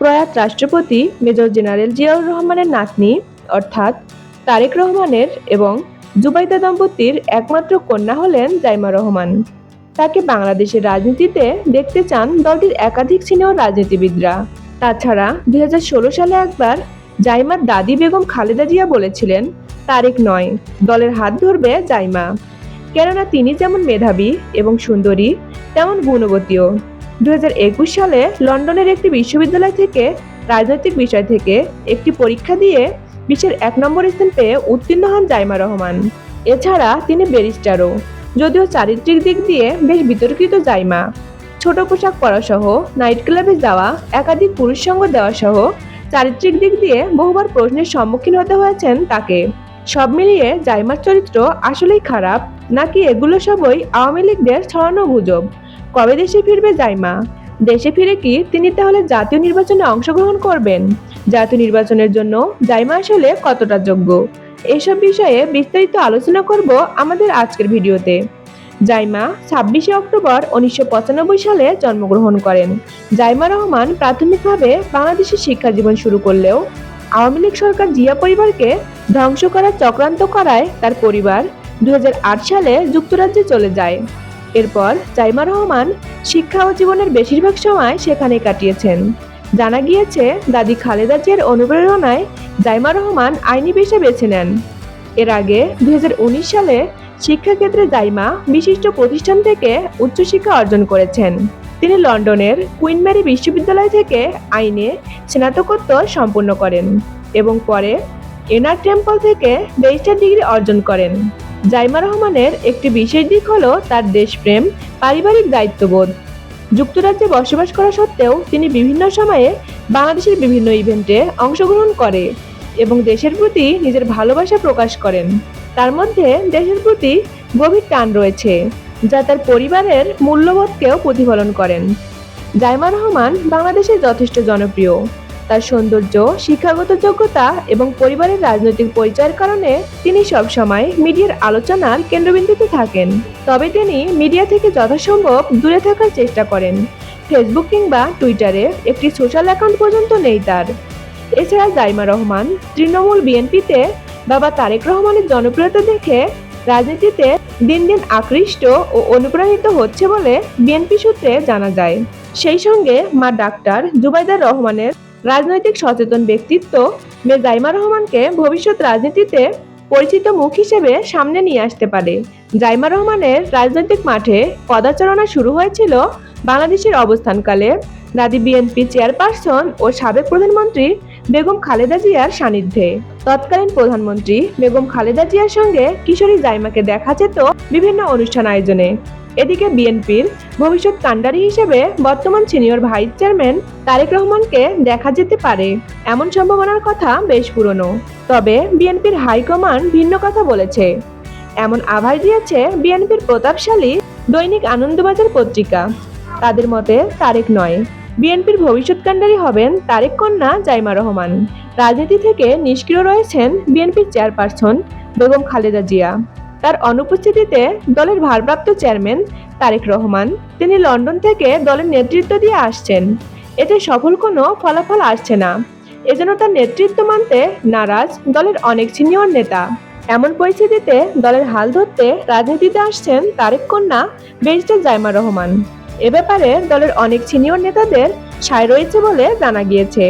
প্রয়াত রাষ্ট্রপতি major general Ziaur রহমানের নাতনি, অর্থাৎ তারেক রহমানের এবং জুবাইদা দম্পতির একমাত্র কন্যা হলেন জাইমা রহমান। তাকে বাংলাদেশের রাজনীতিতে দেখতে চান দলটির একাধিক সিনিয়র রাজনীতিবিদরা। তাছাড়া দুই হাজার ষোলো সালে একবার জাইমার দাদি বেগম খালেদা জিয়া বলেছিলেন, তারেক নয়, দলের হাত ধরবে জাইমা। কেননা তিনি যেমন মেধাবী এবং সুন্দরী, তেমন গুণবতীও। দুই হাজার একুশ সালে লন্ডনের একটি বিশ্ববিদ্যালয় থেকে রাজনৈতিক বিষয় থেকে একটি পরীক্ষা দিয়ে বিশ্বের এক নম্বর স্থান পেয়ে উত্তীর্ণ হন জাইমা রহমান। এছাড়া তিনি ব্যারিস্টারও, যদিও চারিত্রিক দিক দিয়ে বেশ বিতর্কিত জাইমা। ছোট পোশাক পরা সহ নাইট ক্লাবে যাওয়া, একাধিক পুরুষ সঙ্গ দেওয়া সহ চারিত্রিক দিক দিয়ে বহুবার প্রশ্নের সম্মুখীন হতে হয়েছেন তাকে। সব মিলিয়ে জাইমার চরিত্র আসলেই খারাপ, নাকি এগুলো সবই আওয়ামী লীগদের ছড়ানো গুজব? কবে দেশে ফিরবে জাইমা? দেশে ফিরে কি তিনি তাহলে জাতীয় নির্বাচনে অংশগ্রহণ করবেন? জাতীয় নির্বাচনের জন্য জাইমা আসলে কতটা যোগ্য? এসব বিষয়ে বিস্তারিত আলোচনা করব আমাদের আজকের ভিডিওতে। জাইমা ছাব্বিশে অক্টোবর উনিশশো পঁচানব্বই সালে জন্মগ্রহণ করেন। জাইমা রহমান প্রাথমিকভাবে বাংলাদেশের শিক্ষা জীবন শুরু করলেও আওয়ামী লীগ সরকার জিয়া পরিবারকে ধ্বংস করার চক্রান্ত করায় তার পরিবার দু হাজার আট সালে যুক্তরাজ্যে চলে যায়। এরপর জাইমা রহমান শিক্ষা ও জীবনের বেশিরভাগ সময় সেখানে কাটিয়েছেন। জানা গিয়েছে, দাদি খালেদা জিয়ার অনুপ্রেরণায় জাইমা রহমান আইনি পেশা বেছে নেন। এর আগে দু হাজার উনিশ সালে শিক্ষাক্ষেত্রে জাইমা বিশিষ্ট প্রতিষ্ঠান থেকে উচ্চশিক্ষা অর্জন করেছেন। তিনি লন্ডনের কুইন ম্যারি বিশ্ববিদ্যালয় থেকে আইনে স্নাতকোত্তর সম্পন্ন করেন এবং পরে এনার টেম্পল থেকে ব্যারিস্টার ডিগ্রি অর্জন করেন। জাইমা রহমানের একটি বিশেষ দিক হলো তার দেশপ্রেম, পারিবারিক দায়িত্ববোধ। যুক্তরাজ্যে বসবাস করা সত্ত্বেও তিনি বিভিন্ন সময়ে বাংলাদেশের বিভিন্ন ইভেন্টে অংশগ্রহণ করে এবং দেশের প্রতি নিজের ভালোবাসা প্রকাশ করেন। তার মধ্যে দেশের প্রতি গভীর টান রয়েছে, যা তার পরিবারের মূল্যবোধকেও প্রতিফলন করেন। জাইমা রহমান বাংলাদেশে যথেষ্ট জনপ্রিয়। তার সৌন্দর্য, শিক্ষাগত যোগ্যতা এবং পরিবারের রাজনৈতিক পরিচয়ের কারণে তিনি সবসময় মিডিয়ার আলোচনার কেন্দ্রবিন্দুতে থাকেন। তবে তিনি মিডিয়া থেকে যথাসম্ভব দূরে থাকার চেষ্টা করেন। ফেসবুক কিংবা টুইটারে একটি সোশ্যাল অ্যাকাউন্ট পর্যন্ত নেই তার। এছাড়া জাইমা রহমান, তৃণমূল বিএনপিতে বাবা তারেক রহমানের জনপ্রিয়তা দেখে রাজনীতিতে দিন দিন আকৃষ্ট ও অনুপ্রাণিত হচ্ছে বলে বিএনপি সূত্রে জানা যায়। সেই সঙ্গে মা ডাক্তার জুবাইদার রহমানের রাজনৈতিক সচেতন ব্যক্তিত্ব মে জাইমা রহমানকে ভবিষ্যৎ রাজনীতিতে পরিচিত মুখ হিসেবে সামনে নিয়ে আসতে পারে। জাইমা রহমানের রাজনৈতিক মাঠে পদাচারণা শুরু হয়েছিল বাংলাদেশের অবস্থানকালে। দাদি বিএনপি চেয়ারপারসন ও সাবেক প্রধানমন্ত্রী বেগম খালেদা জিয়ার সান্নিধ্যে। তৎকালীন প্রধানমন্ত্রী বেগম খালেদা জিয়ার সঙ্গে কিশোরী জাইমাকে দেখা যেত বিভিন্ন অনুষ্ঠান আয়োজনে। এদিকে বিএনপির ভবিষ্যৎ কাণ্ডারি হিসেবে বর্তমান সিনিয়র ভাইস চেয়ারম্যান তারেক রহমানকে দেখা যেতে পারে। এমন সম্ভাবনার কথা বেশ পুরনো। তবে বিএনপির হাইকমান্ড ভিন্ন কথা বলেছে। এমন আভাস দিয়েছে বিএনপির প্রতাপশালী দৈনিক আনন্দবাজার পত্রিকা। তাদের মতে তারেক নয়। বিএনপির ভবিষ্যৎ কাণ্ডারি হবেন তারেক কন্যা জাইমা রহমান। রাজনীতি থেকে নিষ্ক্রিয় রয়েছেন বিএনপির চেয়ারপারসন বেগম খালেদা জিয়া। তার অনুপস্থিতিতে দলের ভারপ্রাপ্ত চেয়ারম্যান তারেক রহমান, তিনি লন্ডন থেকে দলের নেতৃত্ব দিয়ে আসছেন। এতে সফল কোনো ফলাফল আসছে না। এজন্য তার নেতৃত্ব মানতে নারাজ দলের অনেক সিনিয়র নেতা। এমন পরিস্থিতিতে দলের হাল ধরতে রাজনীতিতে আসছেন তারেক কন্যা ব্যারিস্টার জাইমা রহমান। এ ব্যাপারে দলের অনেক সিনিয়র নেতাদের সায় রয়েছে বলে জানা গিয়েছে।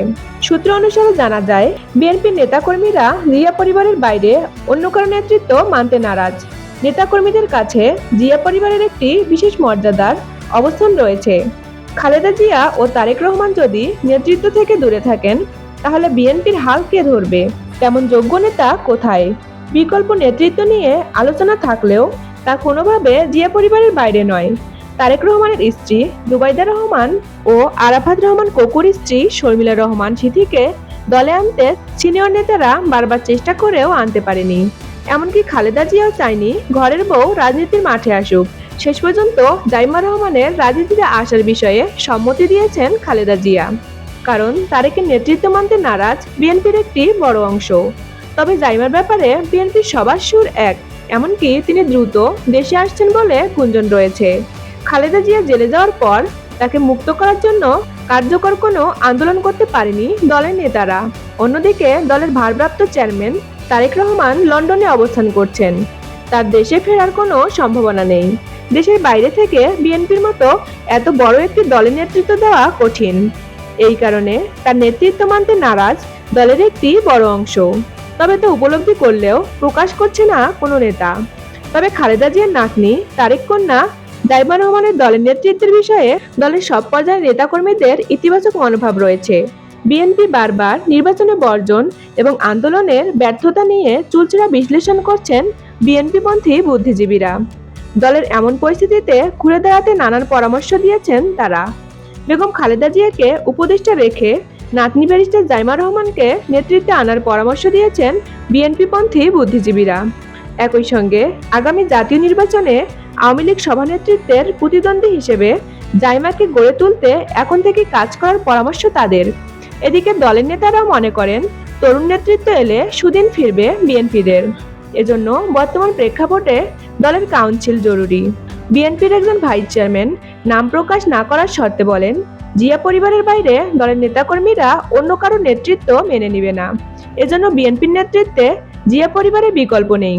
সূত্র অনুসারে জানা যায় বিএনপির নেতাকর্মীরা জিয়া পরিবারের বাইরে অন্য কারও নেতৃত্ব মানতে নারাজ। নেতাকর্মীদের কাছে জিয়া পরিবারের একটি বিশেষ মর্যাদার অবস্থান রয়েছে। খালেদা জিয়া ও তারেক রহমান যদি নেতৃত্ব থেকে দূরে থাকেন, তাহলে বিএনপির হাল কে ধরবে? তেমন যোগ্য নেতা কোথায়? বিকল্প নেতৃত্ব নিয়ে আলোচনা থাকলেও তা কোনোভাবে জিয়া পরিবারের বাইরে নয়। তারেক রহমানের স্ত্রী দুবাইদা রহমান ও আরাফাত রহমান কোকুর স্ত্রী শর্মিলা রহমান সিথিকে দলে আনতে সিনিয়র নেতারা বারবার চেষ্টা করেও আনতে পারেনি। এমনকি খালেদা জিয়াও চায়নি ঘরের বউ রাজনীতির মাঠে আসুক। শেষ পর্যন্ত জাইমা রহমানের রাজনীতিতে আসার বিষয়ে সম্মতি দিয়েছেন খালেদা জিয়া। কারণ তারেকের নেতৃত্ব মানতে নারাজ বিএনপির একটি বড় অংশ। তবে জাইমার ব্যাপারে বিএনপির সবার সুর এক, এমনকি তিনি দ্রুত দেশে আসছেন বলে গুঞ্জন রয়েছে। খালেদা জিয়া জেলে যাওয়ার পর তাকে মুক্ত করার জন্য কার্যকর কোনো আন্দোলন করতে পারেনি দলের নেতারা। অন্যদিকে দলের ভারপ্রাপ্ত চেয়ারম্যান তারেক রহমান লন্ডনে অবস্থান করছেন। তার দেশে ফেরার কোনো সম্ভাবনা নেই। দেশের বাইরে থেকে বিএনপির মতো এত বড় একটি দলের নেতৃত্ব দেওয়া কঠিন। এই কারণে তার নেতৃত্ব মানতে নারাজ দলের একটি বড় অংশ। তবে তা উপলব্ধি করলেও প্রকাশ করছে না কোনো নেতা। তবে খালেদা জিয়ার নাতনি তারেক কন্যা দাইমা রহমানের দলের নেতৃত্বের বিষয়ে দলের সব পর্যায়ের নেতাকর্মীদের ইতিবাচক মনোভাব রয়েছে। বিএনপি বারবার নির্বাচনে বর্জন এবং আন্দোলনের ব্যর্থতা নিয়ে চুলচেরা বিশ্লেষণ করছেন বিএনপিপন্থী বুদ্ধিজীবীরা। দলের এমন পরিস্থিতিতে ঘুরে দাঁড়াতে নানান পরামর্শ দিয়েছেন তারা। বেগম খালেদা জিয়াকে উপদেষ্টা রেখে নাতনি ব্যারিস্টার জাইমা রহমানকে নেতৃত্বে আনার পরামর্শ দিয়েছেন বিএনপিপন্থী বুদ্ধিজীবীরা। একই সঙ্গে আগামী জাতীয় নির্বাচনে আওয়ামী লীগ সভানেতৃত্বের প্রতিদ্বন্দ্বী হিসেবে জাইমাকে গড়ে তুলতে এখন থেকে কাজ করার পরামর্শ তাদের। এদিকে দলের নেতারাও মনে করেন, তরুণ নেতৃত্ব এলে সুদিন ফিরবে বিএনপিদের। এজন্য বর্তমান প্রেক্ষাপটে দলের কাউন্সিল জরুরি। বিএনপির একজন ভাইস চেয়ারম্যান নাম প্রকাশ না করার শর্তে বলেন, জিয়া পরিবারের বাইরে দলের নেতাকর্মীরা অন্য কারও নেতৃত্ব মেনে নিবে না। এজন্য বিএনপির নেতৃত্বে জিয়া পরিবারের বিকল্প নেই।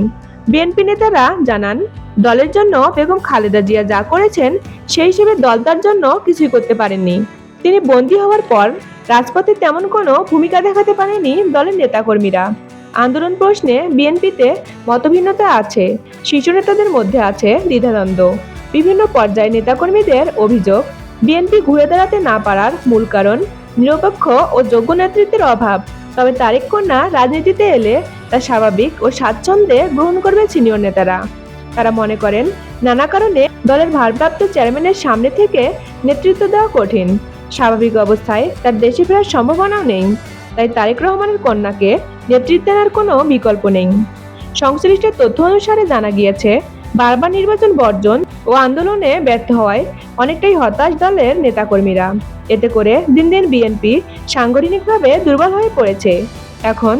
বিএনপি নেতারা জানান, দলের জন্য বেগম খালেদা জিয়া যা করেছেন, সেই হিসেবে দল তার জন্য কিছুই করতে পারেননি। তিনি বন্দী হওয়ার পর রাজপথে তেমন কোনো ভূমিকা দেখাতে পারেনি দলের নেতাকর্মীরা। আন্দোলন প্রশ্নে বিএনপিতে মতভিন্নতা আছে, শীর্ষ নেতাদের মধ্যে আছে দ্বিধাদ্বন্দ্ব। বিভিন্ন পর্যায়ে নেতাকর্মীদের অভিযোগ, বিএনপি ঘুরে দাঁড়াতে না পারার মূল কারণ নিরপেক্ষ ও যোগ্য নেতৃত্বের অভাব। তবে তারেক কন্যা রাজনীতিতে এলে তা স্বাভাবিক ও স্বাচ্ছন্দ্যে গ্রহণ করবে সিনিয়র নেতারা। তারা মনে করেন, নানা কারণে দলের ভারপ্রাপ্ত চেয়ারম্যানের সামনে থেকে নেতৃত্ব দেওয়া কঠিন। স্বাভাবিক অবস্থায় তার দেশে ফেরার সম্ভাবনাও নেই। তাই তারেক রহমানের কন্যাকে নেতৃত্ব দেওয়ার কোনো বিকল্প নেই। সংশ্লিষ্ট তথ্য অনুসারে জানা গিয়েছে, বারবার নির্বাচন বর্জন ও আন্দোলনে ব্যর্থ হওয়ায় অনেকটাই হতাশ দলের নেতাকর্মীরা। এতে করে দিন দিন বিএনপি সাংগঠনিকভাবে দুর্বল হয়ে পড়েছে। এখন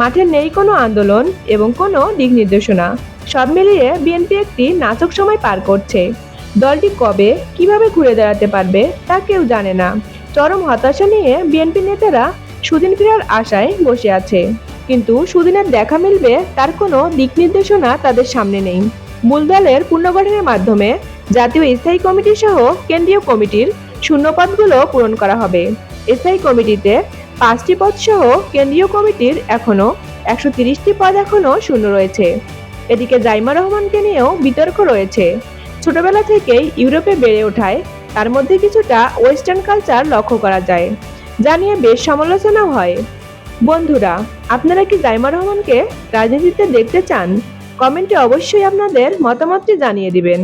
মাঠে নেই কোনো আন্দোলন এবং কোনো দিক নির্দেশনা। সব মিলিয়ে বিএনপি একটি নাচক সময় পার করছে। দলটি কবে, কীভাবে ঘুরে দাঁড়াতে পারবে তা কেউ জানে না। চরম হতাশা নিয়ে বিএনপি নেতারা সুদিন ফেরার আশায় বসে আছে। কিন্তু সুদিনের দেখা মিলবে তার কোনো দিক নির্দেশনা তাদের সামনে নেই। মূল দলের পুনর্গঠনের মাধ্যমে জাতীয় স্থায়ী কমিটি সহ কেন্দ্রীয় কমিটির শূন্যপদগুলো পূরণ করা হবে। এসআই কমিটিতে পাঁচটি পদ সহ কেন্দ্রীয় কমিটির এখনও একশো তিরিশটি পদ এখনও শূন্য রয়েছে। এদিকে জাইমা রহমানকে নিয়েও বিতর্ক রয়েছে। ছোটবেলা থেকেই ইউরোপে বেড়ে ওঠায়, তার মধ্যে কিছুটা ওয়েস্টার্ন কালচার লক্ষ্য করা যায়, যা নিয়ে বেশ সমালোচনাও হয়। বন্ধুরা, আপনারা কি জাইমা রহমানকে রাজনীতিতে দেখতে চান? কমেন্টে অবশ্যই আপনাদের মতামতটি জানিয়ে দিবেন।